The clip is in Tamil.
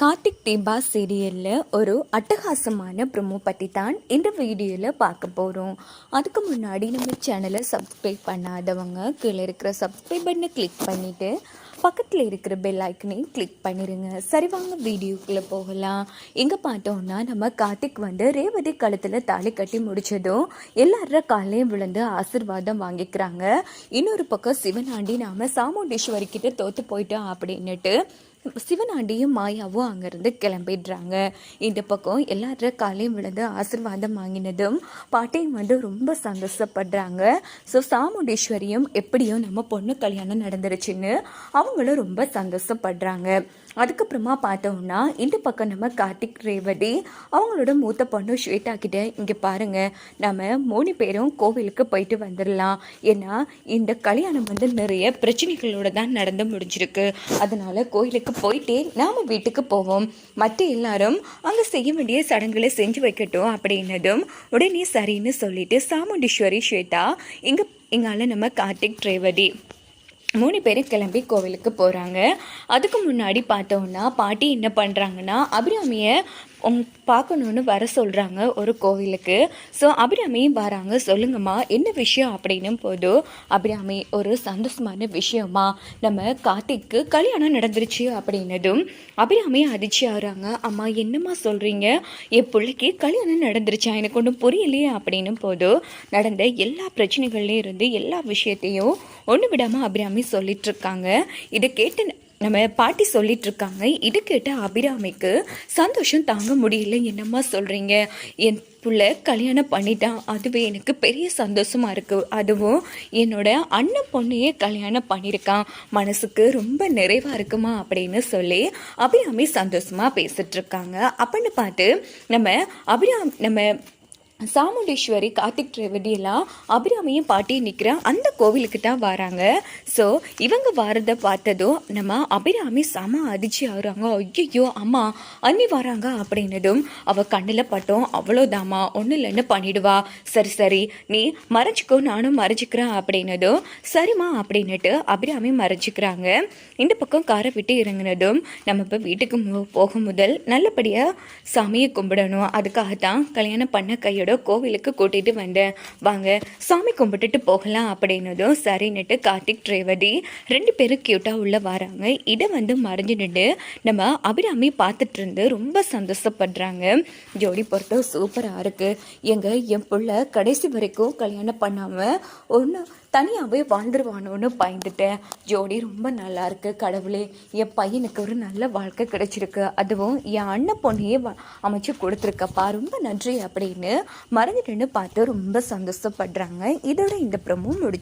கார்த்திக் தீபா சீரியலில் ஒரு அட்டகாசமான ப்ரொமோ பற்றி தான் இந்த வீடியோவில் பார்க்க போகிறோம் அதுக்கு முன்னாடி நம்ம சேனலை சப்ஸ்கிரைப் பண்ணாதவங்க கீழே இருக்கிற சப்ஸ்கிரைப் பண்ணை கிளிக் பண்ணிவிட்டு பக்கத்தில் இருக்கிற பெல் ஐக்கனையும் கிளிக் பண்ணிடுங்க சரி வாங்க வீடியோக்குள்ளே போகலாம். இங்கே பார்த்தோம்னா நம்ம கார்த்திக் வந்து ரேவதி கழுத்தில் தாலி கட்டி முடிச்சதும் எல்லார காலையும் விழுந்து ஆசிர்வாதம் வாங்கிக்கிறாங்க. இன்னொரு பக்கம் சிவனாண்டி நாம சாமுண்டீஸ்வரி கிட்ட தோற்று போயிட்டோம் அப்படின்னுட்டு சிவனாண்டியும் மாயாவும் அங்கேருந்து கிளம்பிடுறாங்க. இந்த பக்கம் எல்லாரும் காலையும் விழுந்து ஆசிர்வாதம் வாங்கினதும் பாட்டையும் வந்து ரொம்ப சந்தோஷப்படுறாங்க. ஸோ சாமுண்டீஸ்வரியும் எப்படியும் நம்ம பொண்ணு கல்யாணம் நடந்துருச்சுன்னு அவங்களும் ரொம்ப சந்தோஷப்படுறாங்க. அதுக்கப்புறமா பார்த்தோம்னா இந்த பக்கம் நம்ம கார்த்திக் ரேவதி அவங்களோட மூத்த பொண்ணு ஸ்வேதா கிட்ட இங்கே பாருங்க நம்ம மூணு பேரும் கோவிலுக்கு போயிட்டு வந்துடலாம் ஏன்னா இந்த கல்யாணம் வந்து நிறைய பிரச்சனைகளோட தான் நடந்து முடிஞ்சிருக்கு. அதனால் கோயிலுக்கு போயிட்டே நாம் வீட்டுக்கு போவோம். மற்ற எல்லாரும் அங்கே செய்ய வேண்டிய சடங்குகளை செஞ்சு வைக்கட்டும் அப்படின்னதும் உடனே சரின்னு சொல்லிட்டு சாமுண்டீஸ்வரி ஸ்வேதா இங்கே இங்கால நம்ம கார்த்திக் ரேவதி. மூணு பேரும் கிளம்பி கோவிலுக்கு போகிறாங்க அதுக்கு முன்னாடி பார்த்தோன்னா பாட்டி என்ன பண்ணுறாங்கன்னா அபிராமியை பார்க்கணுன்னு வர சொல்கிறாங்க ஒரு கோவிலுக்கு. ஸோ அபிராமியும் வராங்க. சொல்லுங்கம்மா என்ன விஷயம் அப்படின்னும் போது அபிராமி ஒரு சந்தோஷமான விஷயமா நம்ம கார்த்திக்கு கல்யாணம் நடந்துருச்சு அப்படின்னதும் அபிராமி அதிர்ச்சி ஆகிறாங்க. அம்மா என்னம்மா சொல்கிறீங்க என் பிள்ளைக்கு கல்யாணம் நடந்துருச்சா? எனக்கு ஒன்றும் புரியலையே அப்படின்னும் போது நடந்த எல்லா பிரச்சனைகள்லேயும் இருந்து எல்லா விஷயத்தையும் ஒன்று விடாமல் அபிராமி சொல்லிட்டு இருக்காங்க. இதை கேட்டு நம்ம பாட்டி சொல்லிட்டு இருக்காங்க இது கேட்ட அபிராமிக்கு சந்தோஷம் தாங்க முடியல. என்னம்மா சொல்கிறீங்க என் பிள்ளை கல்யாணம் பண்ணிட்டான். அதுவே எனக்கு பெரிய சந்தோஷமாக இருக்குது அதுவும் என்னோட அண்ணன் பொண்ணையே கல்யாணம் பண்ணியிருக்கான். மனசுக்கு ரொம்ப நிறைவாக இருக்குமா அப்படின்னு சொல்லி அபிராமி சந்தோஷமா பேசிகிட்ருக்காங்க அப்படின்னு பார்த்து நம்ம அபிராம் நம்ம சாமுண்டீஸ்வரி கார்த்திக் ரேவதி அபிராமியும் பாட்டியும் நிற்கிற அந்த கோவிலுக்கு தான் வராங்க. ஸோ இவங்க வரதை பார்த்ததும் நம்ம அபிராமி செம அதிர்ச்சி ஆகுறாங்க. ஐயோ அம்மா அண்ணி வராங்க அப்படின்னதும் அவள் கண்ணில் பட்டோம். அவ்வளோதாம்மா ஒன்றும் இல்லைன்னு பண்ணிடுவா. சரி சரி நீ மறைச்சிக்கோ நானும் மறைச்சிக்கிறேன் அப்படின்னதும் சரிம்மா அப்படின்னுட்டு அபிராமி மறைச்சிக்கிறாங்க இந்த பக்கம் காரை விட்டு இறங்கினதும் நம்ம இப்போ வீட்டுக்கு போகும் முதல் நல்லபடியாக சாமியை கும்பிடணும். அதுக்காக தான் கல்யாணம் பண்ண கையோட கோவிலுக்கு கூட்டிகிட்டு வந்தேன். வாங்க சாமி கும்பிட்டுட்டு போகலாம் அப்படின்னதும் சரின்னுட்டு கார்த்திக் ரேவதி ரெண்டு பேரும் க்யூட்டாக உள்ளே வராங்க. இதை வந்து மறைஞ்சு நின்று நம்ம அபிராமி பார்த்துட்டு இருந்து ரொம்ப சந்தோஷப்படுறாங்க. ஜோடி பொறுத்த சூப்பராக இருக்குது எங்கள் என் பிள்ளை கடைசி வரைக்கும் கல்யாணம் பண்ணாமல் ஒன்று தனியாகவே வாழ்ந்துருவானோன்னு பயந்துட்டேன். ஜோடி ரொம்ப நல்லா இருக்கு கடவுளே. என் பையனுக்கு ஒரு நல்ல வாழ்க்கை கிடைச்சிருக்கு. அதுவும் என் அண்ணன் பொண்ணையே வ- அமைச்சு கொடுத்துருக்கப்பா. ரொம்ப நன்றி அப்படின்னு மறந்துட்டுன்னு பார்த்து ரொம்ப சந்தோஷப்படுறாங்க. இதோட இந்த ப்ரமோ முடி